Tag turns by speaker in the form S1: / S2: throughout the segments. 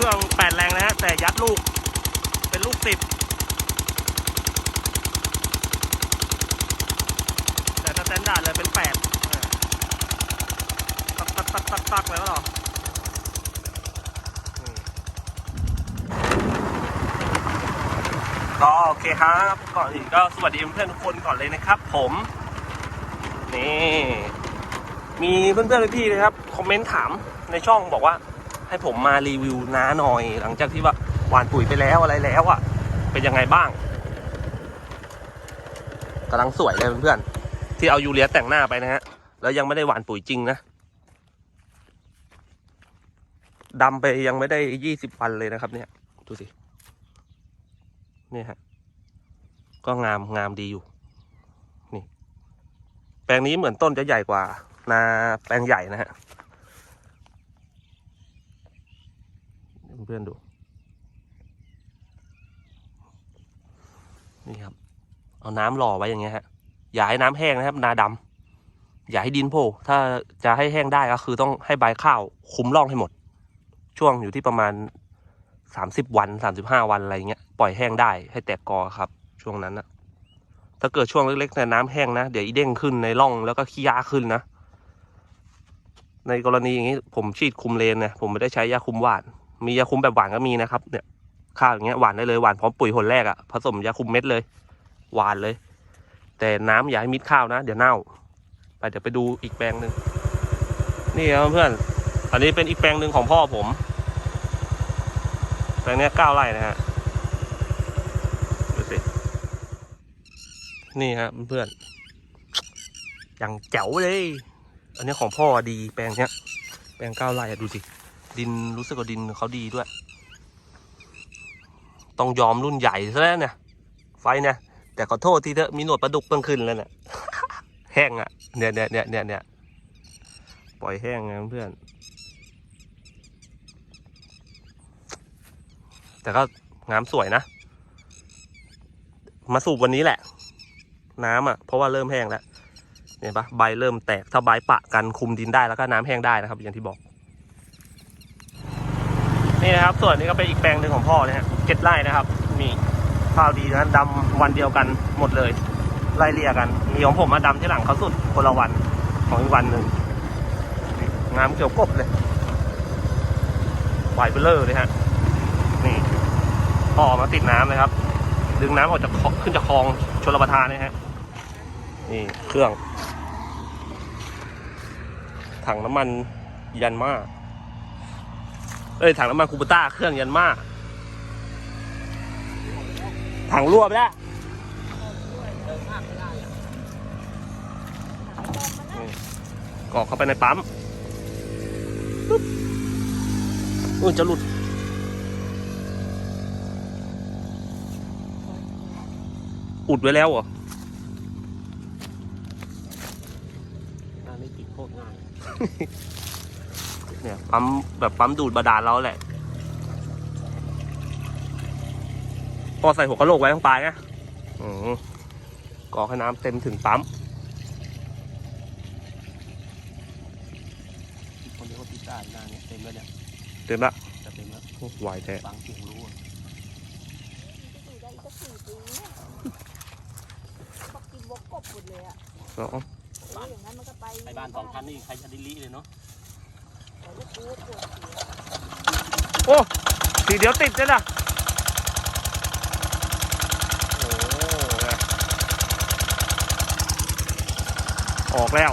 S1: เครื่องแปดแรงนะฮะ แต่ยัดลูก เป็นลูกสิบแต่สแตนดาร์ดเลยเป็นแปดตักตักตักตักตักแล้วหรอก็โอเคครับ ก่อนอื่นก็สวัสดีเพื่อนทุกคนก่อนเลยนะครับ ผม นี่ มีเพื่อนๆพี่นะครับ คอมเมนต์ถามในช่องบอกว่า ให้ผมมารีวิวน้าหน่อย หลังจากที่ว่าหวานปุ๋ยไปแล้วอะไรแล้วอะ่ะ เป็นยังไงบ้างกำลังสวยเลยเพื่อนๆที่เอายูเรียแต่งหน้าไปนะฮะแล้วยังไม่ได้หวานปุ๋ยจริงนะดำไปยังไม่ได้ยี่สิบวันเลยนะครับ เนี่ย ดูสิ เนี่ยฮะ ก็งามงามดีอยู่ นี่ แปลงนี้เหมือนต้นจะใหญ่กว่า นาแปลงใหญ่นะฮะ เพื่อนๆดู นี่ครับ เอาน้ำหล่อไว้อย่างเงี้ยฮะ อย่าให้น้ำแห้งนะครับ นาดำอย่าให้ดินโผล่ถ้าจะให้แห้งได้ก็คือต้องให้ใบข้าวคุมร่องให้หมด ช่วงอยู่ที่ประมาณสามสิบวันสามสิบห้าวันอะไรเงี้ยปล่อยแห้งได้ให้แตกกอครับ ช่วงนั้นนะถ้าเกิดช่วงเล็กๆในน้ำแห้งนะ เดี๋ยวอีเด้งขึ้นในร่องแล้วก็ขี้ยาขึ้นนะในกรณีอย่างนี้ผมฉีดคุมเลนนี่ยผมไม่ได้ใช้ยาคุมหวาน มียาคุมแบบหวานก็มีนะครับ เนี่ย ข้าวอย่างเงี้ยหวานได้เลยหวานพร้อมปุ๋ยหนแรกอะผสมยาคุมเม็ดเลย หวานเลย แต่น้ำอย่าให้มิดข้าวนะ เดี๋ยวเน่า ไปเดี๋ยวไปดูอีกแปลงหนึ่งนี่ครับเพื่อน อันนี้เป็นอีกแปลงหนึ่งของพ่อผมแปลงเนี้ยเก้าไร่นะฮะดูสินี่ฮะเพื่อนอย่างเจ๋วเลย อันนี้ของพ่อดีแปลงเนี้ย แปลงเก้าไร่ดูสิ ดินรู้สึกว่าดินเขาดีด้วย ต้องยอมรุ่นใหญ่ซะแล้วเนี่ย ไฟเนี่ย แต่ขอโทษทีเถอะมีหนวดปลาดุกเพิ่งขึ้นแล้วเนี่ยแห้งอะเนี่ยเนี่ยเนี่ยเนี่ยเนี่ยปล่อยแห้งไงเพื่อน แต่ก็งามสวยนะ มาสูบวันนี้แหละ น้ำอะ เพราะว่าเริ่มแห้งแล้วเนี่ยปะใบเริ่มแตกถ้าใบปะกันคุมดินได้แล้วก็น้ำแห้งได้นะครับ อย่างที่บอก นี่นะครับ ส่วนนี้ก็เป็นอีกแปลงหนึ่งของพ่อนะฮะเจ็ดไร่นะครับ มีข้าวดีนะดำวันเดียวกันหมดเลยไล่เลี่ยกัน มีของผมมาดำที่หลังเขาสุดคนละวันของอีกวันหนึ่งงามเกี่ยวกบเลยไหวเบลเลอร์เลยฮะนี่พ่อมาติดน้ำนะครับ ดึงน้ำออกจากขึ้นจากคลองชลประทานนะฮะนี่เครื่อง ถังน้ำมันยันมา เอ้ยถังน้ำมันคูปต้าเครื่องยันมาถังรั่วไปแล้วนี่กรอกเข้าไปในปั๊มปึ๊บอุ้ยจะหลุดอุดไว้แล้วเหรอ
S2: งานนี้ติดโคตรง่าย
S1: เนี่ยปั๊มแบบปั๊มดูดบาดาลเราแหละพอใส่หัวกะโหลกไว้ข้างปลายนะอืมกรอกให้น้ำเต็มถึงปั๊ม
S2: คนนี้เขาติดได้งานนี้เต็มแล้วเนี่ย
S1: เต็มละ
S2: จะเต็มแล้ว
S1: โอ้ไหวแท้
S2: บางสิ่งรู้อะ
S3: อยู่ได้อีกสักสี่ปีเนี่ยเขากินวกกบหมดเลยอะ
S1: สอง
S3: โอ้ยอย่างนั้นมันก็ไป
S2: ไปบ้านสองพันนี่ใครจะดิลิเลยเนาะ
S1: โอ้ทีเดียวติดเลยนะโอ้นะออกแล้ว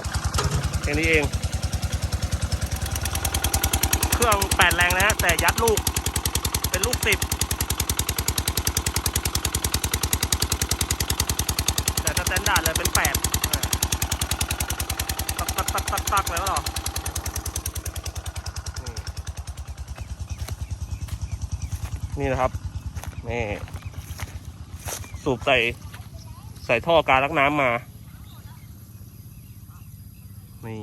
S1: แค่นี้เอง เครื่องแปดแรงนะฮะแต่ยัดลูก เป็นลูกสิบแต่สแตนดาร์ดเลยเป็นแปดตักตักตักตักตักแล้วหรอ นี่นะครับนี่สูบใส่ใส่ท่อการลักน้ำมา นี่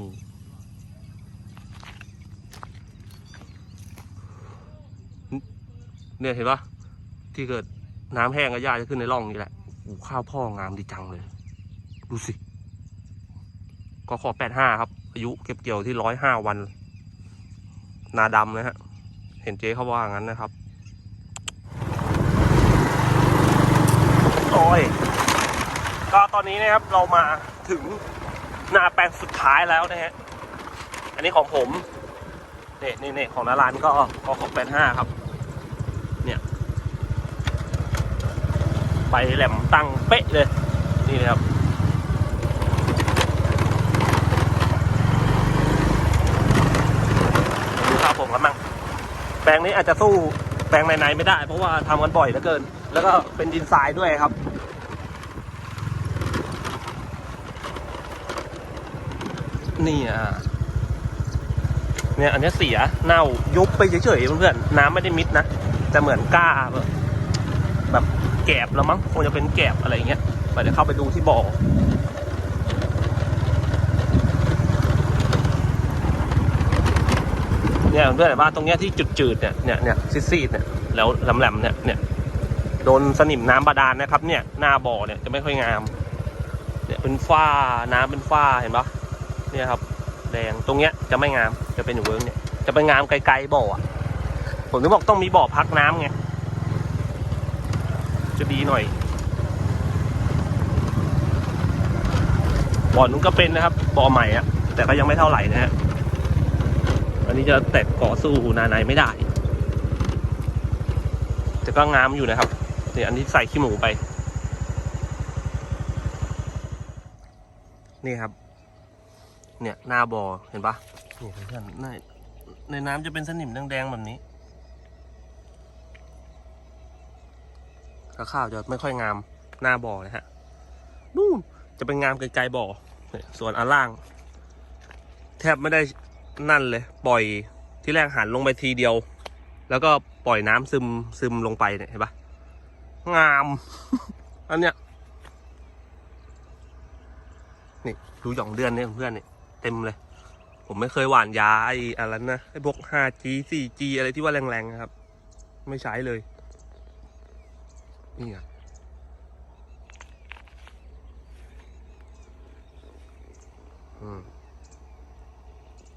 S1: เนี่ยเห็นปะที่เกิดน้ำแห้งก็หญ้าจะขึ้นในร่องนี่แหละโอ้ข้าวพ่องามดีจังเลย ดูสิ ก็ขอแปดห้าครับ อายุเก็บเกี่ยวที่ร้อยห้าวัน นาดำนะฮะ เห็นเจ๊เขาว่างั้นนะครับ โอ้ยก็ตอนนี้นะครับเรามาถึงนาแปลงสุดท้ายแล้วนะฮะ อันนี้ของผมเนี่ยนี่นี่ของนารานก็ก็ของแปดห้าครับ เนี่ย ไปแหลมตั้งเป๊ะเลย นี่นะครับดูข้าวผมกันมั่งแปลงนี้อาจจะสู้แปลงในๆไม่ได้ เพราะว่าทำกันบ่อยเหลือเกิน แล้วก็เป็นดินทรายด้วยครับ นี่อะเนี่ยอันนี้เสียเน่ายุบไปเฉยๆเพื่อนๆน้ำไม่ได้มิดนะแต่เหมือนก้าแบบแบบแกบแล้วมั้งคงจะเป็นแกบอะไรอย่างเงี้ยไปเดี๋ยวเข้าไปดูที่บ่อเนี่ยเพื่อนๆว่าตรงเนี้ยที่จืดๆเนี่ยเนี่ยเนี่ยซีดๆเนี่ยแล้วแหลมๆเนี่ยเนี่ยโดนสนิมน้ำบาดาลนะครับ เนี่ยหน้าบ่อเนี่ยจะไม่ค่อยงามเนี่ยเป็นฝ้าน้ำเป็นฝ้าเห็นปะ เนี่ยครับแดงตรงเนี้ยจะไม่งามจะเป็นเวิร์กเนี่ย จะไปงามไกลๆบ่ออะผมถึงบอกต้องมีบ่อพักน้ำไงจะดีหน่อยบ่อนู้นก็เป็นนะครับบ่อใหม่อะแต่ก็ยังไม่เท่าไหร่นะฮะอันนี้จะแตกก่อสู้นาในไม่ได้ แต่ก็งามอยู่นะครับเนี่ยอันนี้ใส่ขี้หมูไป นี่ครับ เนี่ยหน้าบอ่อเห็นปะนี่เพื่อนๆในในน้ำจะเป็นสนิมแดงๆแบบนี้ถ้าข้าวจะไม่ค่อยงามหน้าบ่อนะฮะนู่นจะเป็นงามไกลๆบ่อเนี่ยส่วนอันล่าง แทบไม่ได้นั่นเลย ปล่อยที่แรกหันลงไปทีเดียว แล้วก็ปล่อยน้ำซึมซึมลงไปเนี่ยเห็นปะงาม อันเนี้ยนี่ดูหย่องเดือนเนี่ยเพื่อนนี่ เต็มเลย ผมไม่เคยหว่านยาไอ้อะไรนะไอ้พวก 5G 4G อะไรที่ว่าแรงๆนะครับ ไม่ใช้เลย นี่ไงอืม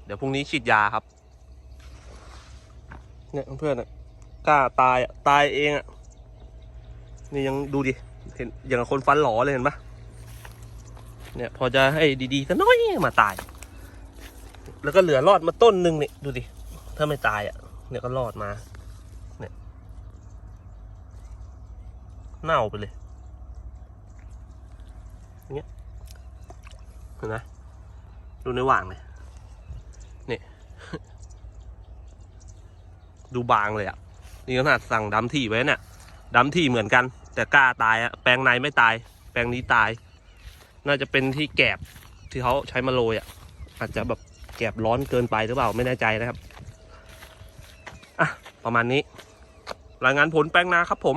S1: เดี๋ยวพรุ่งนี้ฉีดยาครับ เนี่ยเพื่อนๆอะกล้าตายอะตายเองอะนี่ยังดูดิ เห็นอย่างคนฟันหลอเลยเห็นปะเนี่ยพอจะให้ดีๆก็น้อยมาตาย แล้วก็เหลือรอดมาต้นหนึ่งนี่ดูดิ ถ้าไม่ตายอะเนี่ยก็รอดมา เนี่ย เน่าไปเลยเงี้ยเห็นไหมดูในหว่างเลยนี่ดูบางเลยอะ่ะ นี่ขนาดสั่งดำที่ไว้เนี่ยดำที่เหมือนกัน แต่กล้าตายอะ แปลงในไม่ตาย แปลงนี้ตาย น่าจะเป็นที่แกบที่เขาใช้มาโรยอะ่ะ อาจจะแบบ แกบร้อนเกินไปหรือเปล่าไม่แน่ใจนะครับ อะ ประมาณนี้ รายงานผลแปลงนาครับผม